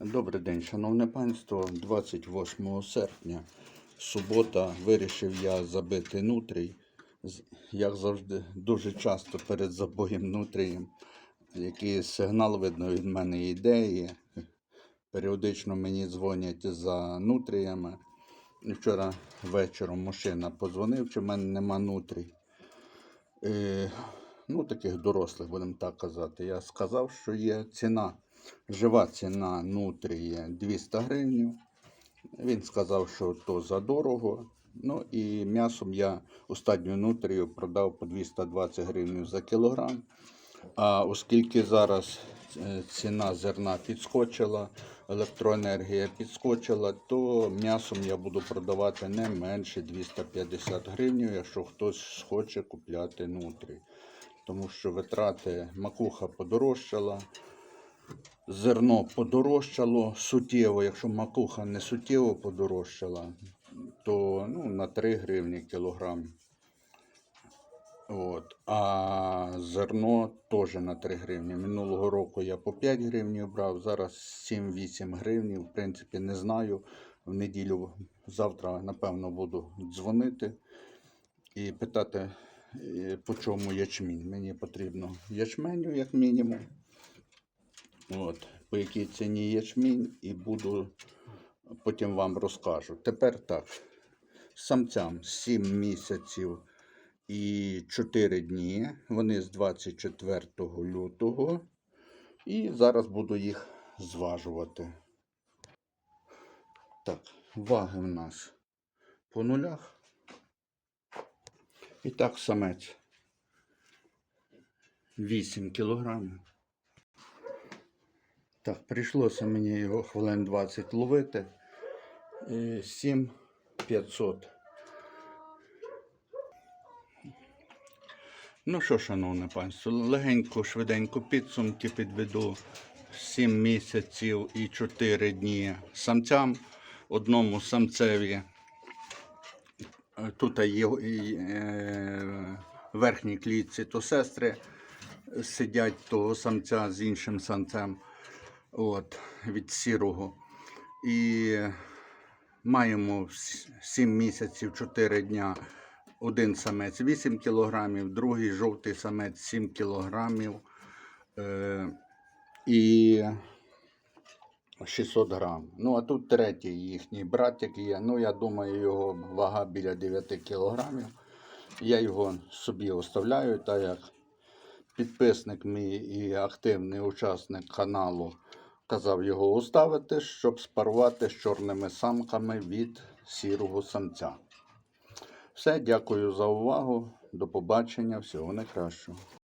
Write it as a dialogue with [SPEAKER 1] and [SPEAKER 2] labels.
[SPEAKER 1] Добрий день, шановне панство. 28 серпня, субота, вирішив я забити нутрій. Як завжди, дуже часто перед забоєм нутрієм. Якийсь сигнал, видно, від мене ідеї. Періодично мені дзвонять за нутріями. Вчора вечором мужчина подзвонив, чи в мене нема нутрій. Е, ну, таких дорослих, будемо так казати. Я сказав, що є ціна. Жива ціна нутрії 200 гривень. Він сказав, що то задорого. Ну і м'ясом я останню нутрію продав по 220 гривень за кілограм. А оскільки зараз е, ціна зерна підскочила, електроенергія підскочила, то м'ясом я буду продавати не менше 250 гривень, якщо хтось хоче купляти нутрі. Тому що витрати макуха подорожчала, зерно подорожчало суттєво. Якщо макуха не суттєво подорожчала, то ну, на 3 гривні кілограм. От. А зерно теж на 3 гривні. Минулого року я по 5 гривень брав, зараз 7-8 гривень. В принципі, не знаю. В неділю завтра, напевно, буду дзвонити і питати, е, по чому ячмінь. Мені потрібно ячменю, як мінімум. От, по якій ціні ячмінь, і буду потім вам розкажу. Тепер так. Самцям 7 місяців і 4 дні. Вони з 24 лютого. І зараз буду їх зважувати. Так, ваги в нас по нулях. І так, самець 8 кілограмів. Так, прийшлося мені його хвилин 20 ловити. Е, 7 500. Ну що, шановне панство, легенько, швиденько підсумки підведу. 7 місяців і 4 дні самцям. Одному самцеві. Тут є е, верхній клітці, то сестри сидять того самця з іншим самцем от, від сірого. І маємо 7 місяців 4 дня. Один самець 8 кілограмів, другий жовтий самець 7 кілограмів е, і 600 грам. Ну, а тут третій їхній братик є. Ну, я думаю, його вага біля 9 кілограмів. Я його собі оставляю, так як підписник мій і активний учасник каналу казав його оставити, щоб спарувати з чорними самками від сірого самця. Все, дякую за увагу. До побачення. Всього найкращого.